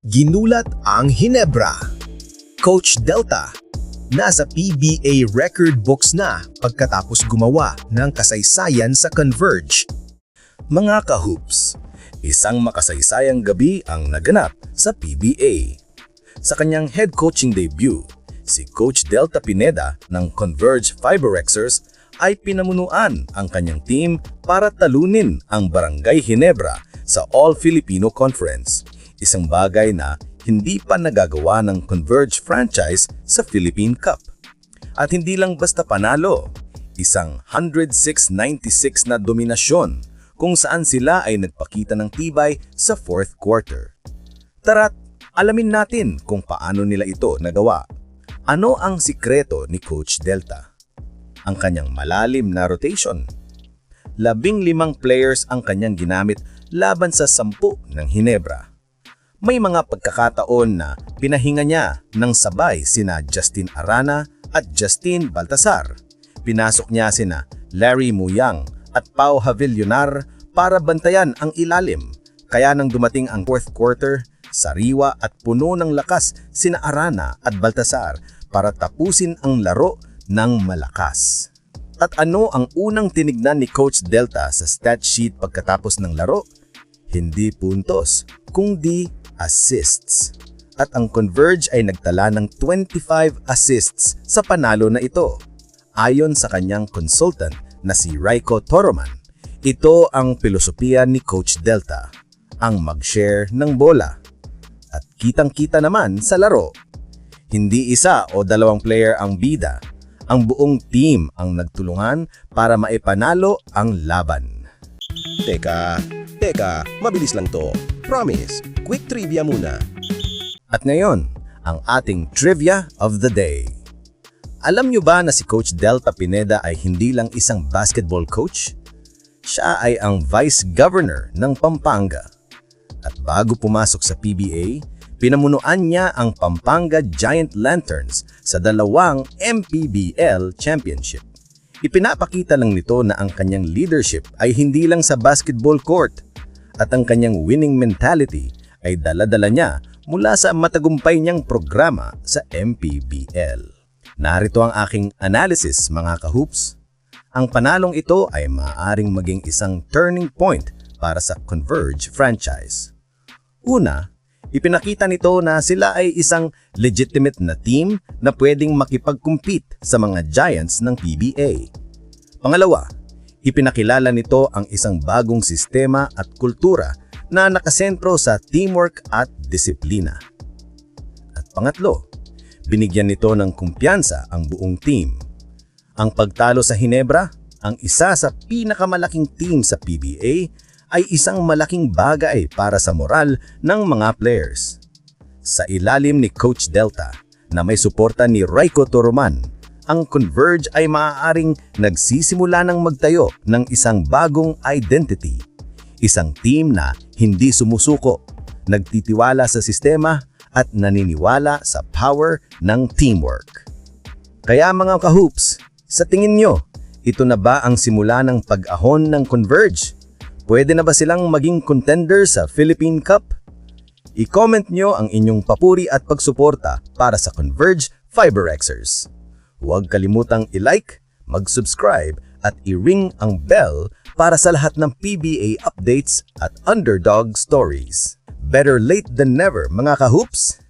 Ginulat ang Hinebra. Coach Delta, nasa PBA record books na pagkatapos gumawa ng kasaysayan sa Converge. Mga kahoops, isang makasaysayang gabi ang naganap sa PBA. Sa kanyang head coaching debut, si Coach Delta Pineda ng Converge Fiberexers ay pinamunuan ang kanyang team para talunin ang Barangay Ginebra sa All-Filipino Conference, isang bagay na hindi pa nagagawa ng Converge franchise sa Philippine Cup. At hindi lang basta panalo, isang 106-96 na dominasyon kung saan sila ay nagpakita ng tibay sa fourth quarter. Tara't alamin natin kung paano nila ito nagawa. Ano ang sikreto ni Coach Delta? Ang kanyang malalim na rotation. Labing limang players ang kanyang ginamit laban sa sampu ng Hinebra. May mga pagkakataon na pinahinga niya ng sabay sina Justin Arana at Justin Baltasar. Pinasok niya sina Larry Muyang at Pau Havillonar para bantayan ang ilalim. Kaya nang dumating ang fourth quarter, sariwa at puno ng lakas sina Arana at Baltasar para tapusin ang laro ng malakas. At ano ang unang tinignan ni Coach Delta sa stat sheet pagkatapos ng laro? Hindi puntos, kundi assists. At ang Converge ay nagtala ng 25 assists sa panalo na ito. Ayon sa kanyang consultant na si Raiko Toroman, ito ang filosofiya ni Coach Delta, ang mag-share ng bola. At kitang-kita naman sa laro, hindi isa o dalawang player ang bida, ang buong team ang nagtulungan para maipanalo ang laban. Teka, teka, mabilis lang to. Promise, quick trivia muna. At ngayon, ang ating trivia of the day. Alam nyo ba na si Coach Delta Pineda ay hindi lang isang basketball coach? Siya ay ang Vice Governor ng Pampanga. At bago pumasok sa PBA, pinamunuan niya ang Pampanga Giant Lanterns sa dalawang MPBL Championship. Ipinapakita lang nito na ang kanyang leadership ay hindi lang sa basketball court at ang kanyang winning mentality ay dala-dala niya mula sa matagumpay niyang programa sa MPBL. Narito ang aking analysis mga kahoops. Ang panalong ito ay maaaring maging isang turning point para sa Converge franchise. Una, ipinakita nito na sila ay isang legitimate na team na pwedeng makipag-compete sa mga giants ng PBA. Pangalawa, ipinakilala nito ang isang bagong sistema at kultura na nakasentro sa teamwork at disiplina. At pangatlo, binigyan nito ng kumpiyansa ang buong team. Ang pagtalo sa Hinebra, ang isa sa pinakamalaking team sa PBA, ay isang malaking bagay para sa moral ng mga players. Sa ilalim ni Coach Delta na may suporta ni Raiko Toroman, ang Converge ay maaaring nagsisimula ng magtayo ng isang bagong identity. Isang team na hindi sumusuko, nagtitiwala sa sistema at naniniwala sa power ng teamwork. Kaya mga kahoops, sa tingin nyo, ito na ba ang simula ng pag-ahon ng Converge? Pwede na ba silang maging contender sa Philippine Cup? I-comment nyo ang inyong papuri at pagsuporta para sa Converge Fiberexers. Huwag kalimutang i-like, mag-subscribe at i-ring ang bell para sa lahat ng PBA updates at underdog stories. Better late than never mga kahoops!